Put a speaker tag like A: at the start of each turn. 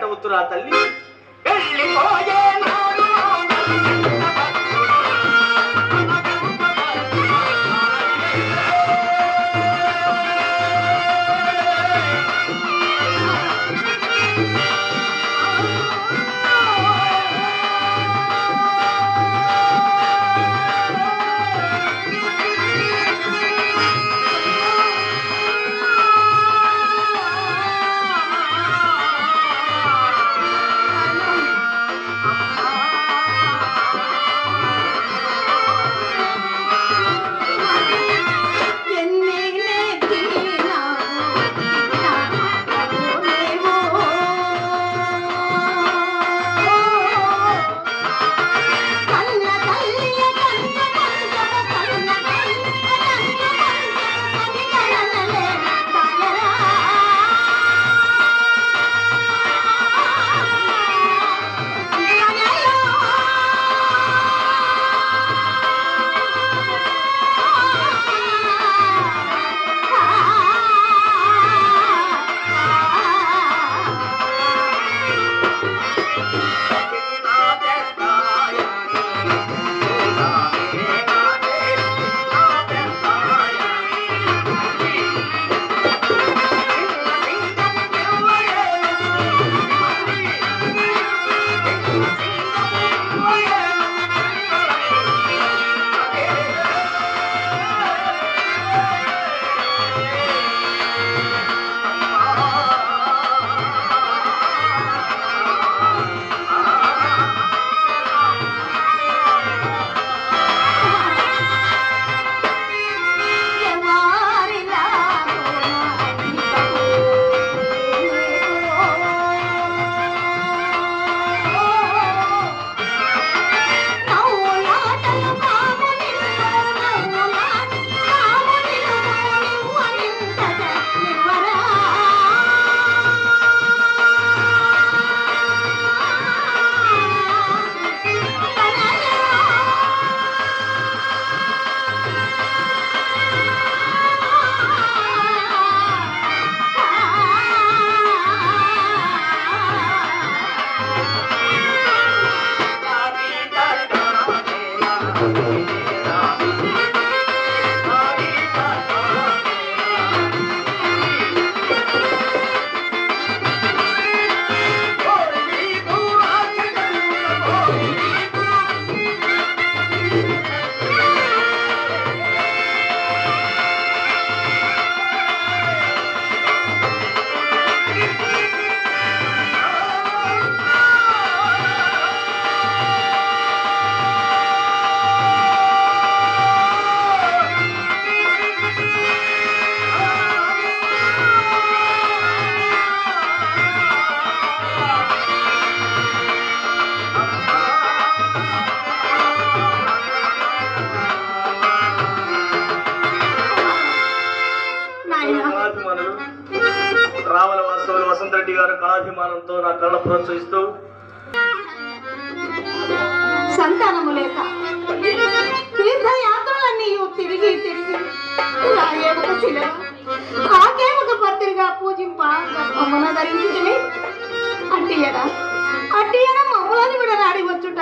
A: అందరూ తల్లి? వెళ్ళిపోయే కళాభిమానులు రావల వాస్తవులు వసంత రెడ్డి గారు కళాభిమానంతో నా కళ ప్రోత్సహిస్తూ
B: సంతానము లేక తీర్థయాత్రలన్నీ తిరిగి తిరిగి రాయే శిల శిలగా పత్రిగా పూజింప గర్భమున ధరించుకుని అట్టియడా అట్టియడ మమ్మలని కూడా నాడి వచ్చుట